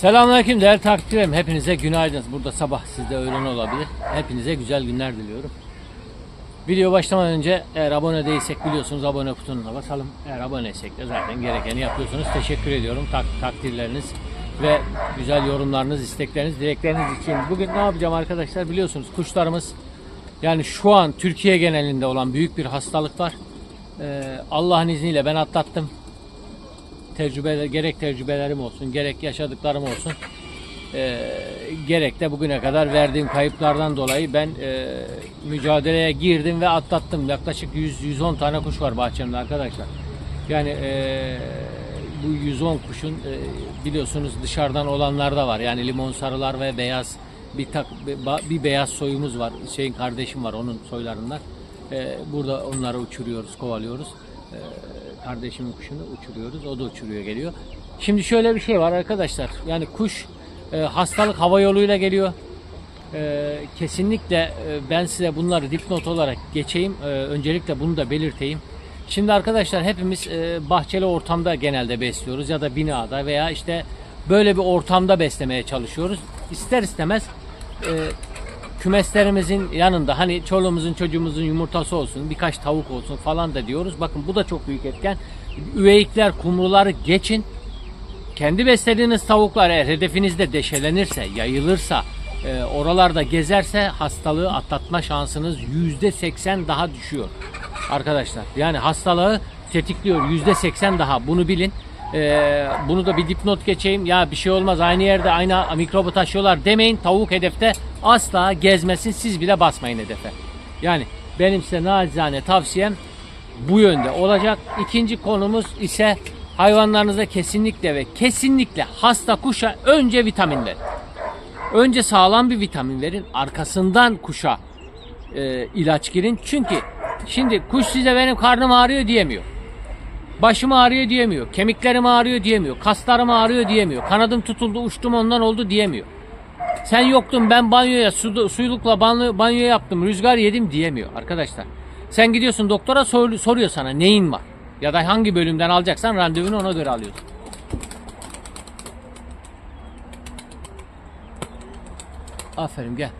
Selamünaleyküm değerli takipçilerim. Hepinize günaydın. Burada sabah sizde öğlen olabilir. Hepinize güzel günler diliyorum. Video başlamadan önce eğer abone değilsek biliyorsunuz abone butonuna basalım. Eğer aboneysek de zaten gerekeni yapıyorsunuz. Teşekkür ediyorum tak takdirleriniz ve güzel yorumlarınız, istekleriniz, dilekleriniz için. Bugün ne yapacağım arkadaşlar biliyorsunuz kuşlarımız yani şu an Türkiye genelinde olan büyük bir hastalık var. Ee, Allah'ın izniyle ben atlattım tecrübeler gerek tecrübelerim olsun gerek yaşadıklarım olsun e, gerek de bugüne kadar verdiğim kayıplardan dolayı ben e, mücadeleye girdim ve atlattım. Yaklaşık 100-110 tane kuş var bahçemde arkadaşlar. Yani e, bu 110 kuşun e, biliyorsunuz dışarıdan olanlar da var. Yani limon sarılar ve beyaz bir tak bir- bir beyaz soyumuz var. Şeyin kardeşim var onun soylarından. E, burada onları uçuruyoruz, kovalıyoruz. E, kardeşimin kuşunu uçuruyoruz. O da uçuruyor geliyor. Şimdi şöyle bir şey var arkadaşlar. Yani kuş e, hastalık hava yoluyla geliyor. E, kesinlikle e, ben size bunları dipnot olarak geçeyim. E, öncelikle bunu da belirteyim. Şimdi arkadaşlar hepimiz e, bahçeli ortamda genelde besliyoruz ya da binada veya işte böyle bir ortamda beslemeye çalışıyoruz. İster istemez e, kümeslerimizin yanında hani çoluğumuzun çocuğumuzun yumurtası olsun birkaç tavuk olsun falan da diyoruz. Bakın bu da çok büyük etken. Üveyikler kumruları geçin. Kendi beslediğiniz tavuklar eğer hedefinizde deşelenirse, yayılırsa, e, oralarda gezerse hastalığı atlatma şansınız yüzde seksen daha düşüyor. Arkadaşlar yani hastalığı tetikliyor yüzde seksen daha bunu bilin. E, bunu da bir dipnot geçeyim. Ya bir şey olmaz aynı yerde aynı mikrobu taşıyorlar demeyin. Tavuk hedefte asla gezmesin siz bile basmayın hedefe. Yani benim size nacizane tavsiyem bu yönde olacak. İkinci konumuz ise hayvanlarınıza kesinlikle ve kesinlikle hasta kuşa önce vitamin verin. Önce sağlam bir vitamin verin. Arkasından kuşa e, ilaç girin. Çünkü şimdi kuş size benim karnım ağrıyor diyemiyor. Başım ağrıyor diyemiyor. Kemiklerim ağrıyor diyemiyor. Kaslarım ağrıyor diyemiyor. Kanadım tutuldu uçtum ondan oldu diyemiyor. Sen yoktun ben banyoya su, suylukla banyo, banyo yaptım rüzgar yedim diyemiyor arkadaşlar. Sen gidiyorsun doktora sor- soruyor sana neyin var ya da hangi bölümden alacaksan randevunu ona göre alıyorsun. Aferin gel.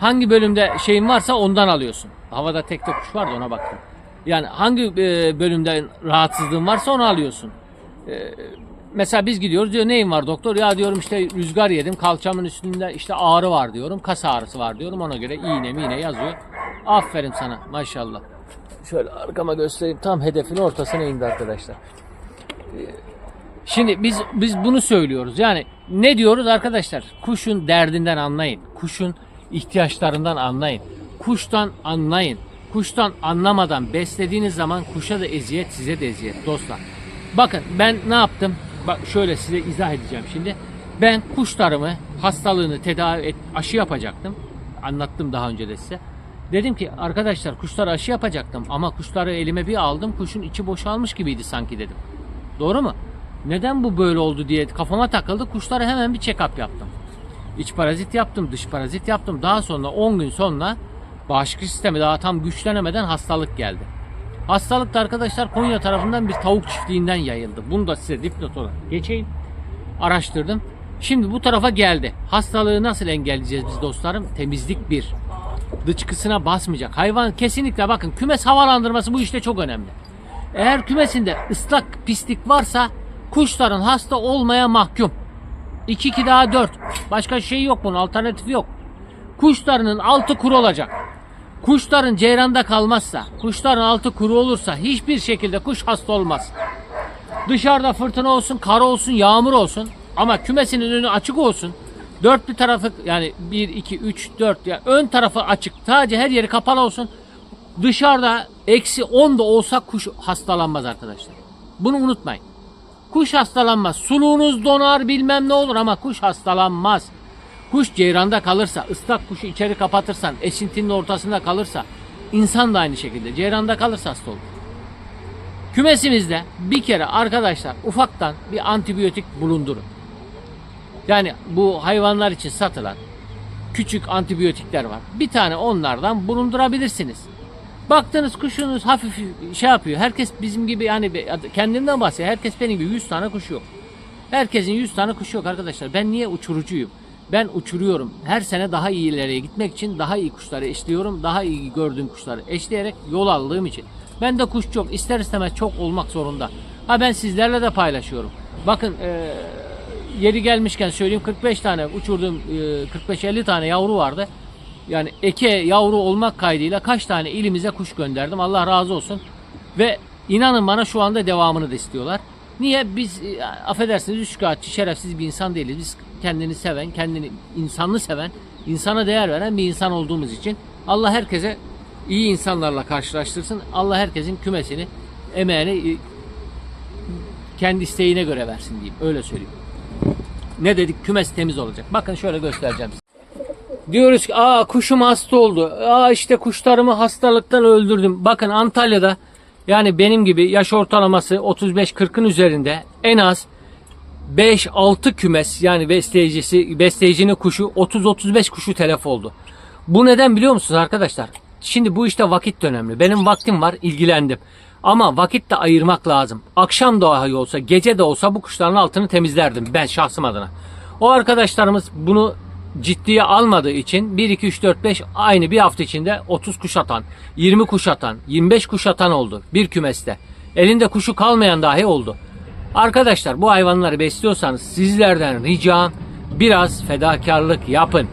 Hangi bölümde şeyin varsa ondan alıyorsun. Havada tek tek kuş vardı ona baktım. Yani hangi e, bölümde rahatsızlığın varsa onu alıyorsun. Mesela biz gidiyoruz diyor neyin var doktor? Ya diyorum işte rüzgar yedim kalçamın üstünde işte ağrı var diyorum. Kas ağrısı var diyorum ona göre iğne mi iğne yazıyor. Aferin sana maşallah. Şöyle arkama göstereyim tam hedefin ortasına indi arkadaşlar. Şimdi biz biz bunu söylüyoruz. Yani ne diyoruz arkadaşlar? Kuşun derdinden anlayın. Kuşun ihtiyaçlarından anlayın. Kuştan anlayın. Kuştan anlamadan beslediğiniz zaman kuşa da eziyet, size de eziyet dostlar. Bakın ben ne yaptım? Bak şöyle size izah edeceğim şimdi. Ben kuşlarımı hastalığını tedavi et, aşı yapacaktım. Anlattım daha önce de size. Dedim ki arkadaşlar kuşlara aşı yapacaktım ama kuşları elime bir aldım kuşun içi boşalmış gibiydi sanki dedim. Doğru mu? Neden bu böyle oldu diye kafama takıldı. Kuşlara hemen bir check-up yaptım. İç parazit yaptım, dış parazit yaptım. Daha sonra 10 gün sonra bağışıklık sistemi daha tam güçlenemeden hastalık geldi. Hastalık da arkadaşlar Konya tarafından bir tavuk çiftliğinden yayıldı. Bunu da size dipnot olarak geçeyim. Araştırdım. Şimdi bu tarafa geldi. Hastalığı nasıl engelleyeceğiz biz dostlarım? Temizlik bir. Dışkısına basmayacak. Hayvan kesinlikle bakın kümes havalandırması bu işte çok önemli. Eğer kümesinde ıslak pislik varsa kuşların hasta olmaya mahkum. 2 2 daha 4. Başka şey yok bunun alternatifi yok. Kuşlarının altı kuru olacak. Kuşların ceyranda kalmazsa, kuşların altı kuru olursa hiçbir şekilde kuş hasta olmaz. Dışarıda fırtına olsun, kar olsun, yağmur olsun ama kümesinin önü açık olsun. Dört bir tarafı yani 1, 2, 3, 4 ya ön tarafı açık. Sadece her yeri kapalı olsun. Dışarıda eksi 10 da olsa kuş hastalanmaz arkadaşlar. Bunu unutmayın. Kuş hastalanmaz. Suluğunuz donar bilmem ne olur ama kuş hastalanmaz. Kuş ceyranda kalırsa, ıslak kuşu içeri kapatırsan, esintinin ortasında kalırsa, insan da aynı şekilde ceyranda kalırsa hasta olur. Kümesimizde bir kere arkadaşlar ufaktan bir antibiyotik bulundurun. Yani bu hayvanlar için satılan küçük antibiyotikler var. Bir tane onlardan bulundurabilirsiniz. Baktınız kuşunuz hafif şey yapıyor. Herkes bizim gibi yani kendimden bahsediyor. Herkes benim gibi 100 tane kuş yok. Herkesin 100 tane kuşu yok arkadaşlar. Ben niye uçurucuyum? Ben uçuruyorum. Her sene daha iyi ileriye gitmek için daha iyi kuşları eşliyorum. Daha iyi gördüğüm kuşları eşleyerek yol aldığım için. Ben de kuş çok ister istemez çok olmak zorunda. Ha ben sizlerle de paylaşıyorum. Bakın eee, yeri gelmişken söyleyeyim 45 tane uçurduğum eee, 45-50 tane yavru vardı. Yani eke yavru olmak kaydıyla kaç tane ilimize kuş gönderdim. Allah razı olsun. Ve inanın bana şu anda devamını da istiyorlar. Niye? Biz e, affedersiniz üçkağıtçı, şerefsiz bir insan değiliz. Biz kendini seven, kendini insanlı seven, insana değer veren bir insan olduğumuz için Allah herkese iyi insanlarla karşılaştırsın. Allah herkesin kümesini, emeğini e, kendi isteğine göre versin diyeyim. Öyle söyleyeyim. Ne dedik? Kümes temiz olacak. Bakın şöyle göstereceğim size. Diyoruz ki aa kuşum hasta oldu. Aa işte kuşlarımı hastalıktan öldürdüm. Bakın Antalya'da yani benim gibi yaş ortalaması 35-40'ın üzerinde en az 5-6 kümes yani besleyicisi besleyicinin kuşu 30-35 kuşu telef oldu. Bu neden biliyor musunuz arkadaşlar? Şimdi bu işte vakit önemli. Benim vaktim var ilgilendim. Ama vakit de ayırmak lazım. Akşam dahi olsa gece de olsa bu kuşların altını temizlerdim ben şahsım adına. O arkadaşlarımız bunu ciddiye almadığı için 1 2 3 4 5 aynı bir hafta içinde 30 kuş atan, 20 kuş atan, 25 kuş atan oldu bir kümeste. Elinde kuşu kalmayan dahi oldu. Arkadaşlar bu hayvanları besliyorsanız sizlerden ricam biraz fedakarlık yapın.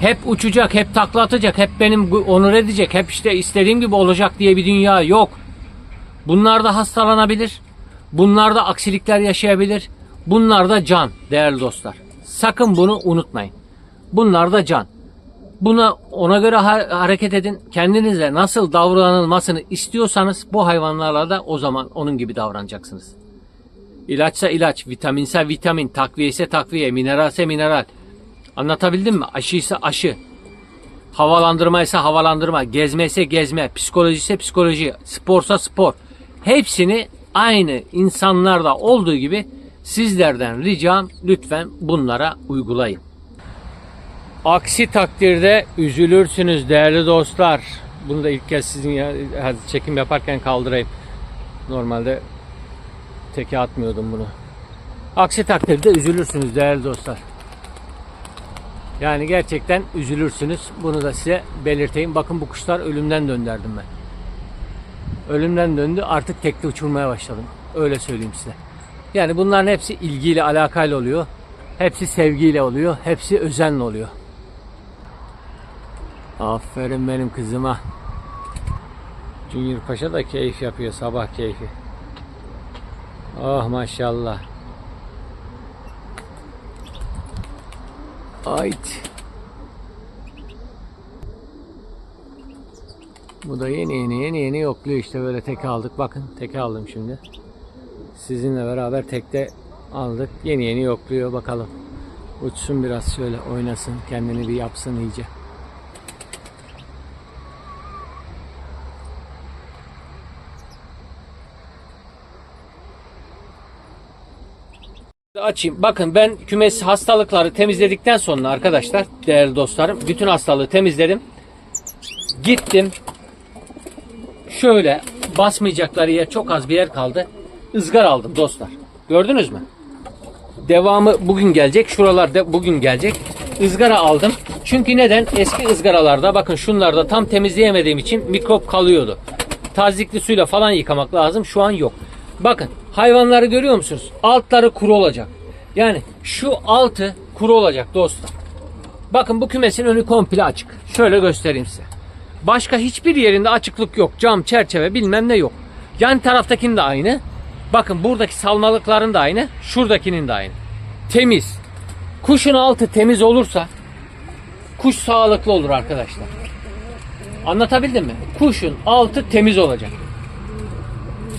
Hep uçacak, hep takla atacak, hep benim onur edecek, hep işte istediğim gibi olacak diye bir dünya yok. Bunlar da hastalanabilir. Bunlar da aksilikler yaşayabilir. Bunlar da can değerli dostlar. Sakın bunu unutmayın. Bunlar da can. Buna ona göre ha- hareket edin. Kendinize nasıl davranılmasını istiyorsanız bu hayvanlarla da o zaman onun gibi davranacaksınız. İlaçsa ilaç, vitaminse vitamin, takviye ise takviye, mineralse mineral. Anlatabildim mi? Aşı ise aşı. Havalandırma ise havalandırma, gezme ise gezme, psikoloji ise psikoloji, sporsa spor. Hepsini aynı insanlarda olduğu gibi sizlerden ricam lütfen bunlara uygulayın. Aksi takdirde üzülürsünüz değerli dostlar. Bunu da ilk kez sizin çekim yaparken kaldırayım. Normalde teke atmıyordum bunu. Aksi takdirde üzülürsünüz değerli dostlar. Yani gerçekten üzülürsünüz. Bunu da size belirteyim. Bakın bu kuşlar ölümden döndürdüm ben. Ölümden döndü. Artık tekte uçurmaya başladım. Öyle söyleyeyim size. Yani bunların hepsi ilgiyle, alakayla oluyor. Hepsi sevgiyle oluyor. Hepsi özenle oluyor. Aferin benim kızıma. Junior Paşa da keyif yapıyor. Sabah keyfi. Oh maşallah. Ayt. Bu da yeni yeni yeni yeni yokluyor işte böyle teke aldık. Bakın teke aldım şimdi. Sizinle beraber tekte aldık. Yeni yeni yokluyor bakalım. Uçsun biraz şöyle oynasın. Kendini bir yapsın iyice. Açayım. Bakın ben kümes hastalıkları temizledikten sonra arkadaşlar, değerli dostlarım, bütün hastalığı temizledim. Gittim. Şöyle basmayacakları yer çok az bir yer kaldı. Izgar aldım dostlar. Gördünüz mü? Devamı bugün gelecek. Şuralar da bugün gelecek. Izgara aldım. Çünkü neden? Eski ızgaralarda bakın şunlarda tam temizleyemediğim için mikrop kalıyordu. Tazikli suyla falan yıkamak lazım. Şu an yok. Bakın hayvanları görüyor musunuz? Altları kuru olacak. Yani şu altı kuru olacak dostlar. Bakın bu kümesin önü komple açık. Şöyle göstereyim size. Başka hiçbir yerinde açıklık yok. Cam, çerçeve bilmem ne yok. Yan taraftakinin de aynı. Bakın buradaki salmalıkların da aynı. Şuradakinin de aynı. Temiz. Kuşun altı temiz olursa kuş sağlıklı olur arkadaşlar. Anlatabildim mi? Kuşun altı temiz olacak.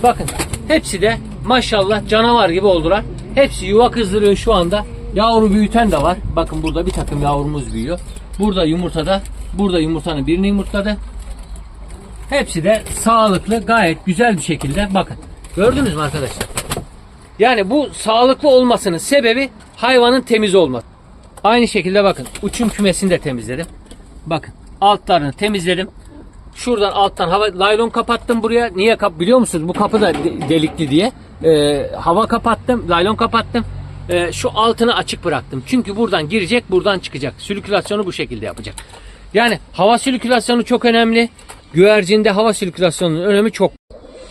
Bakın hepsi de maşallah canavar gibi oldular. Hepsi yuva kızdırıyor şu anda. Yavru büyüten de var. Bakın burada bir takım yavrumuz büyüyor. Burada yumurtada. Burada yumurtanın birini yumurtladı. Hepsi de sağlıklı gayet güzel bir şekilde. Bakın gördünüz mü arkadaşlar? Yani bu sağlıklı olmasının sebebi hayvanın temiz olması. Aynı şekilde bakın uçum kümesini de temizledim. Bakın altlarını temizledim. Şuradan alttan hava laylon kapattım buraya. Niye kap biliyor musunuz? Bu kapı da de- delikli diye. Ee, hava kapattım, laylon kapattım. e, şu altını açık bıraktım. Çünkü buradan girecek, buradan çıkacak. Sirkülasyonu bu şekilde yapacak. Yani hava sirkülasyonu çok önemli. Güvercinde hava sirkülasyonunun önemi çok.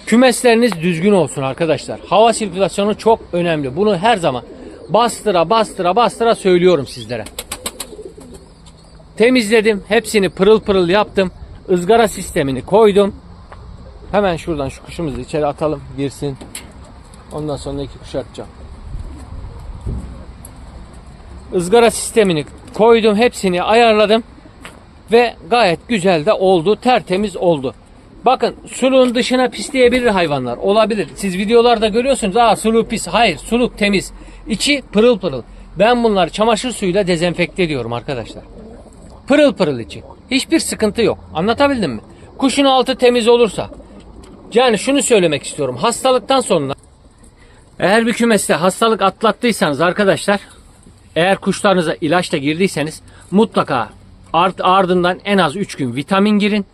Kümesleriniz düzgün olsun arkadaşlar. Hava sirkülasyonu çok önemli. Bunu her zaman bastıra bastıra bastıra söylüyorum sizlere. Temizledim. Hepsini pırıl pırıl yaptım. Izgara sistemini koydum. Hemen şuradan şu kuşumuzu içeri atalım. Girsin. Ondan sonra iki kuş atacağım. Izgara sistemini koydum. Hepsini ayarladım. Ve gayet güzel de oldu. Tertemiz oldu. Bakın suluğun dışına pisleyebilir hayvanlar. Olabilir. Siz videolarda görüyorsunuz. Aa suluğu pis. Hayır suluk temiz. İçi pırıl pırıl. Ben bunları çamaşır suyuyla dezenfekte ediyorum arkadaşlar. Pırıl pırıl içi. Hiçbir sıkıntı yok. Anlatabildim mi? Kuşun altı temiz olursa. Yani şunu söylemek istiyorum. Hastalıktan sonra eğer bir kümeste hastalık atlattıysanız arkadaşlar eğer kuşlarınıza ilaçla girdiyseniz mutlaka art ardından en az 3 gün vitamin girin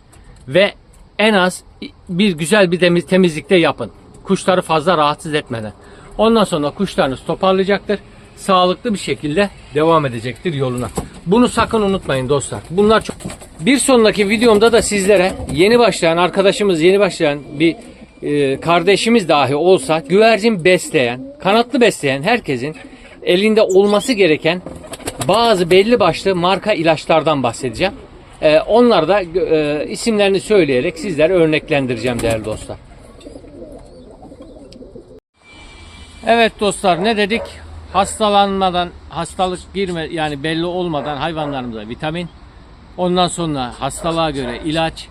ve en az bir güzel bir temiz, temizlikte yapın. Kuşları fazla rahatsız etmeden. Ondan sonra kuşlarınız toparlayacaktır. Sağlıklı bir şekilde devam edecektir yoluna. Bunu sakın unutmayın dostlar. Bunlar çok... Bir sonraki videomda da sizlere yeni başlayan arkadaşımız, yeni başlayan bir e, kardeşimiz dahi olsa güvercin besleyen, kanatlı besleyen herkesin elinde olması gereken bazı belli başlı marka ilaçlardan bahsedeceğim. Ee, onlar da e, isimlerini söyleyerek sizlere örneklendireceğim değerli dostlar. Evet dostlar ne dedik? Hastalanmadan, hastalık girme yani belli olmadan hayvanlarımıza vitamin. Ondan sonra hastalığa göre ilaç.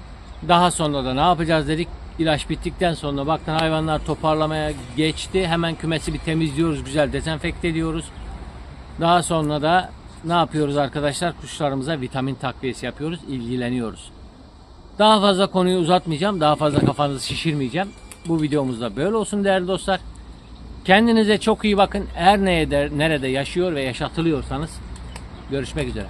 Daha sonra da ne yapacağız dedik? İlaç bittikten sonra baktın hayvanlar toparlamaya geçti. Hemen kümesi bir temizliyoruz, güzel dezenfekte ediyoruz. Daha sonra da ne yapıyoruz arkadaşlar? Kuşlarımıza vitamin takviyesi yapıyoruz, ilgileniyoruz. Daha fazla konuyu uzatmayacağım, daha fazla kafanızı şişirmeyeceğim. Bu videomuzda böyle olsun değerli dostlar. Kendinize çok iyi bakın. Her neye nerede yaşıyor ve yaşatılıyorsanız görüşmek üzere.